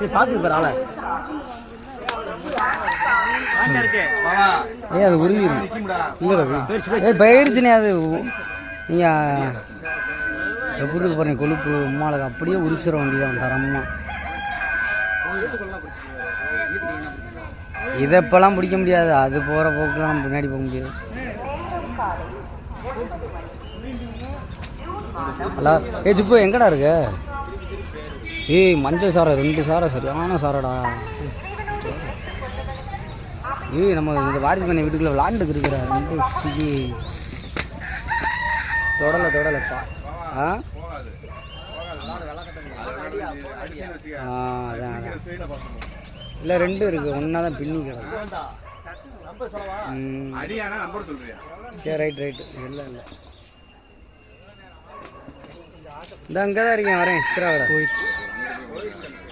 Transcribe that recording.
நீ பாரு ஆளை ஏய் அது உருவி இல்லைடா ஏய் போயிடுச்சுனே அது நீங்கள் எப்படி இருக்கு பாருங்க கொழுப்பு உமாளுக்கு அப்படியே உரிச்சிட வேண்டியதான் தரமாக இதை இப்போலாம் பிடிக்க முடியாது. அது போகிற போக்குலாம் பின்னாடி போக முடியாது. ஹலோ ஏ சுப்பு எங்கடா இருக்க? ஏய் மஞ்சள் சாரை ரெண்டு சாரை சரியான சாரடா ஏய் நம்ம இந்த வாரிசு பண்ணி வீட்டுக்குள்ளே விளாண்டுக்கு இருக்கிற ரெண்டு சிக்கி தொடலை தொடலைப்பா ஆ? ஆ அதான் அதான். இல்லை ரெண்டும் இருக்குது ஒன்றா தான் பின்னி கிடக்கு. சரி ரைட் ரைட்டு இல்லை இல்லை. இந்த அங்கே தான் இருக்கேன். வரேன். சித்ராவோட போயிடுச்சு Thank you.